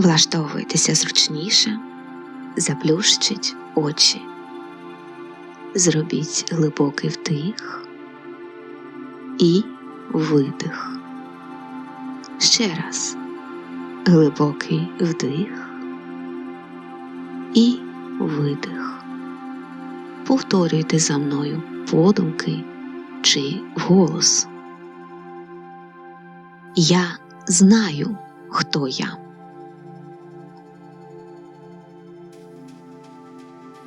Влаштовуйтеся зручніше, заплющіть очі. Зробіть глибокий вдих і видих. Ще раз глибокий вдих і видих. Повторюйте за мною подумки чи вголос. Я знаю, хто я.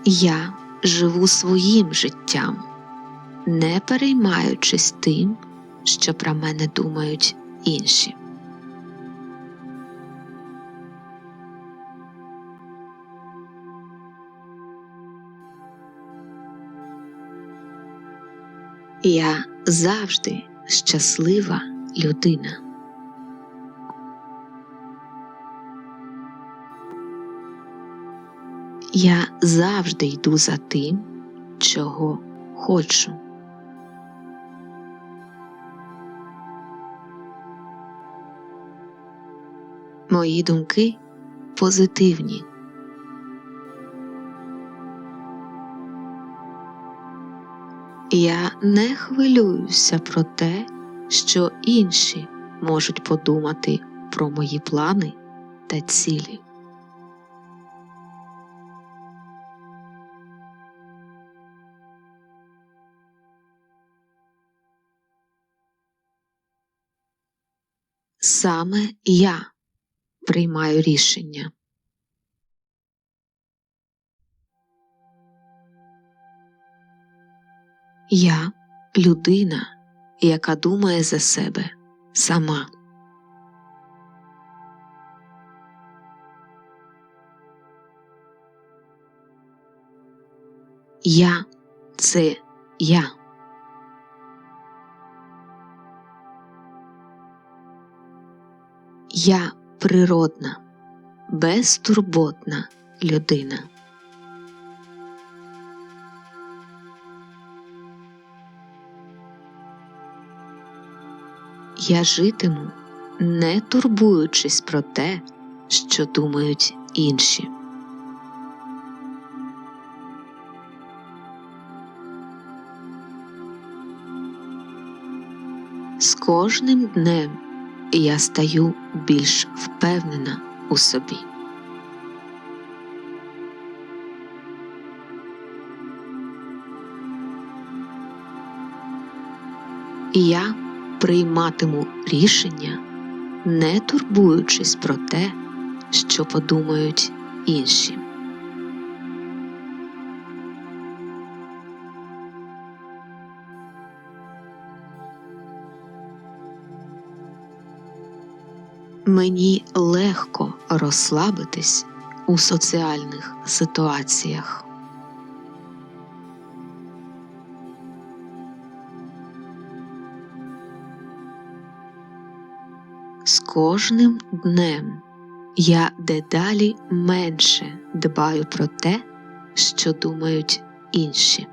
Я живу своїм життям, не переймаючись тим, що про мене думають інші. Я завжди щаслива людина. Я завжди йду за тим, чого хочу. Мої думки позитивні. Я не хвилююся про те, що інші можуть подумати про мої плани та цілі. Саме я приймаю рішення. Я людина, яка думає за себе сама. Я це я. Я природна, безтурботна людина. Я житиму, не турбуючись про те, що думають інші. З кожним днем я стаю більш впевнена у собі. Я прийматиму рішення, не турбуючись про те, що подумають інші. Мені легко розслабитись у соціальних ситуаціях. З кожним днем я дедалі менше дбаю про те, що думають інші.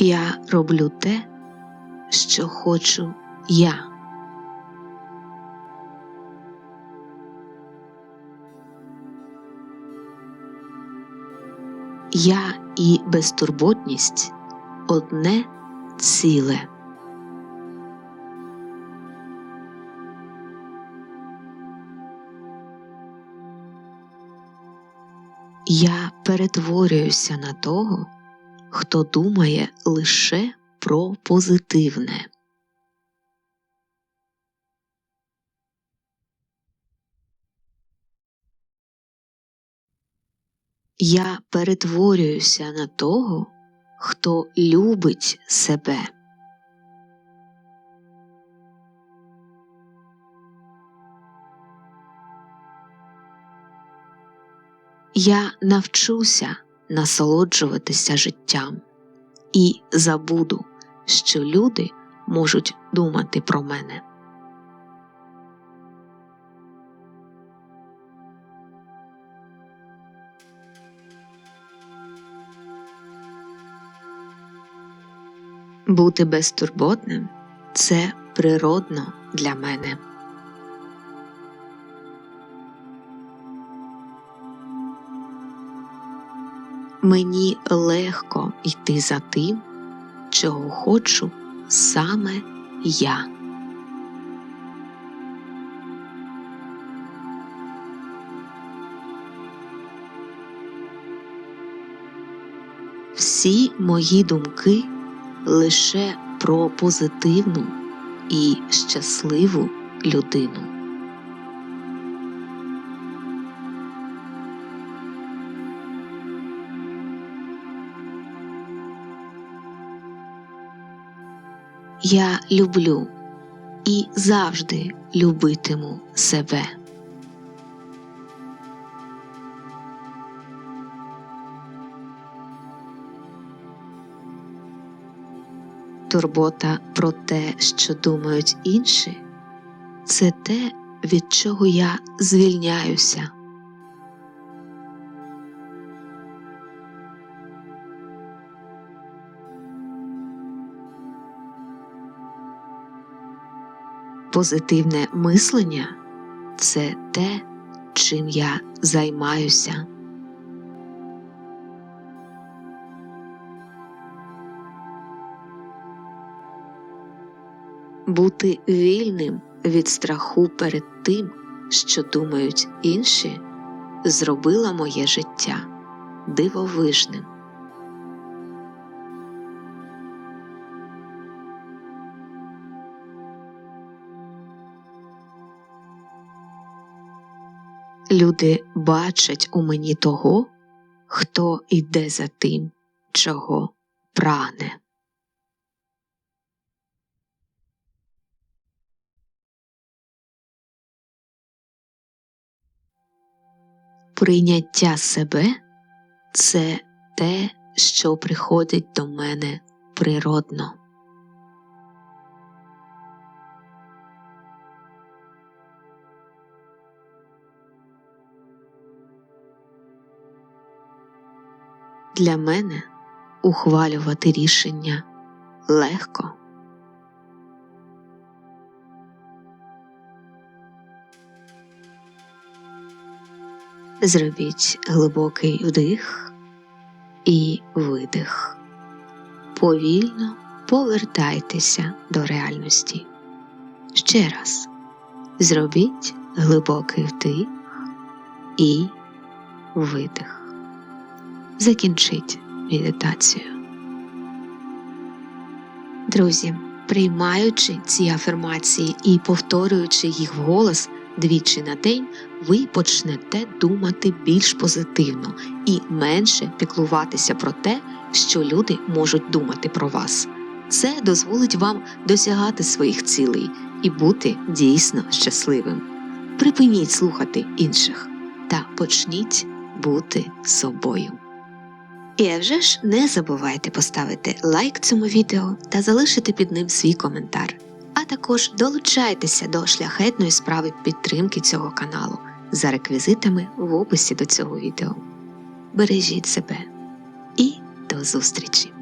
Я роблю те, що хочу я. Я і безтурботність одне ціле. Я перетворююся на того, хто думає лише про позитивне. Я перетворююся на того, хто любить себе. Я навчуся насолоджуватися життям, і забуду, що люди можуть думати про мене. Бути безтурботним це природно для мене. Мені легко йти за тим, чого хочу саме я. Всі мої думки лише про позитивну і щасливу людину. Я люблю і завжди любитиму себе. Турбота про те, що думають інші, це те, від чого я звільняюся. Позитивне мислення це те, чим я займаюся. Бути вільним від страху перед тим, що думають інші, зробила моє життя дивовижним. Люди бачать у мені того, хто йде за тим, чого прагне. Прийняття себе це те, що приходить до мене природно. Для мене ухвалювати рішення легко. Зробіть глибокий вдих і видих. Повільно повертайтеся до реальності. Ще раз зробіть глибокий вдих і видих. Закінчіть медитацію. Друзі, приймаючи ці афірмації і повторюючи їх вголос двічі на день, ви почнете думати більш позитивно і менше піклуватися про те, що люди можуть думати про вас. Це дозволить вам досягати своїх цілей і бути дійсно щасливим. Припиніть слухати інших та почніть бути собою. І а вже ж не забувайте поставити лайк цьому відео та залишити під ним свій коментар. А також долучайтеся до шляхетної справи підтримки цього каналу за реквізитами в описі до цього відео. Бережіть себе і до зустрічі!